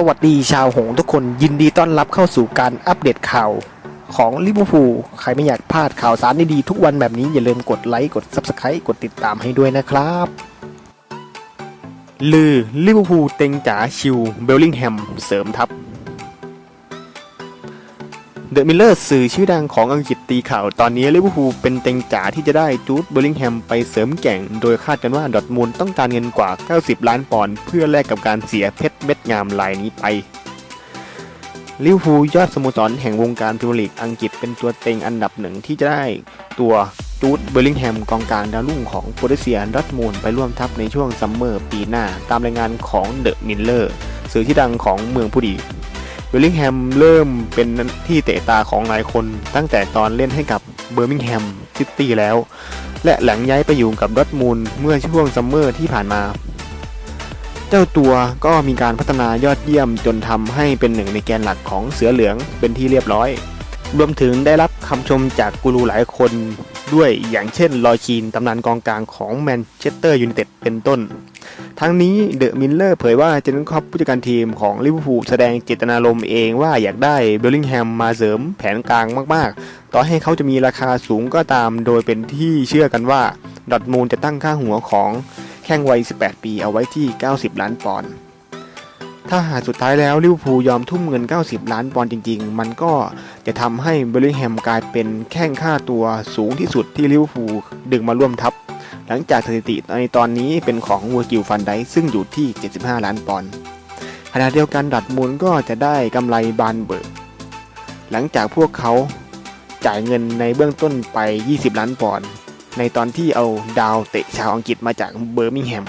สวัสดีชาวหงทุกคนยินดีต้อนรับเข้าสู่การอัปเดตข่าวของลิเวอร์พูลใครไม่อยากพลาดข่าวสารดีๆทุกวันแบบนี้อย่าลืมกดไลค์กด Subscribe กดติดตามให้ด้วยนะครับ ลือลิเวอร์พูลเต็งจ๋าชิวเบลลิงแฮมเสริมทัพ เดอะมิลเลอร์สื่อชื่อดังของอังกฤษตีข่าว ตอนนี้ลิเวอร์พูลเป็นเต็งจ๋าที่จะได้จูดเบลลิงแฮมไปเสริมแก่ง โดยคาดกันว่าดอทมูลต้องการเงินกว่า 90 ล้านปอนด์เพื่อแลกกับการเสียเพชรเม็ดงามลายนี้ไปลิเวอร์พูลยอดสโมสรแห่งวงการพรีเมียร์ลีกอังกฤษเป็นตัวเต็งอันดับหนึ่งที่จะได้ตัวจูดเบลลิงแฮมกองกลางดาวรุ่งของโปรตุเซียดอทมูลไปร่วมทัพในช่วงซัมเมอร์ปีหน้า ตามรายงานของเดอะมิลเลอร์สื่อที่ดังของเมืองผู้ดี เบลลิงแฮมเริ่มเป็นที่เตะตาของหลายคนตั้งแต่ตอนเล่นให้กับเบอร์มิงแฮมซิตี้แล้ว และหลังย้ายไปอยู่กับดอทมูลเมื่อช่วงซัมเมอร์ที่ผ่านมา เจ้าตัวก็มีการพัฒนายอดเยี่ยมจนทำให้เป็นหนึ่งในแกนหลักของเสือเหลืองเป็นที่เรียบร้อย รวมถึงได้รับคำชมจากกูรูหลายคนด้วยอย่างเช่น ลอยคีนตำนานกองกลางของแมนเชสเตอร์ยูไนเต็ดเป็นต้น ทั้งนี้เดอะมิลเลอร์เผยว่าเจนคอปผู้จัดการทีมของลิเวอร์พูลแสดงเจตนารมณ์เองว่าอยากได้เบลลิงแฮมมาเสริมแผนกลางมากๆ ต่อให้เขาจะมีราคาสูงก็ตามโดยเป็นที่เชื่อกันว่าดอทมูลจะตั้งค่าหัวของแข้งวัย 18 ปีเอาไว้ที่ 90 ล้านปอนด์ ถ้าหากสุดท้ายแล้วลิเวอร์พูลยอมทุ่มเงิน 90 ล้านปอนด์จริง ๆ มันก็จะทำให้เบลลิงแฮมกลายเป็นแข้งค่าตัวสูงที่สุดที่ลิเวอร์พูลดึงมาร่วมทัพ หลังจากสถิติในตอนนี้เป็นของวัวกิลฟันไดซึ่งอยู่ที่ 75 ล้านปอนด์ขณะเดียวกันดัตมูลก็จะได้กำไรบานเบิกหลังจากพวกเขาจ่ายเงินในเบื้องต้นไป 20 ล้านปอนด์ในตอนที่เอาดาวเตะชาวอังกฤษมาจากเบอร์มิงแฮม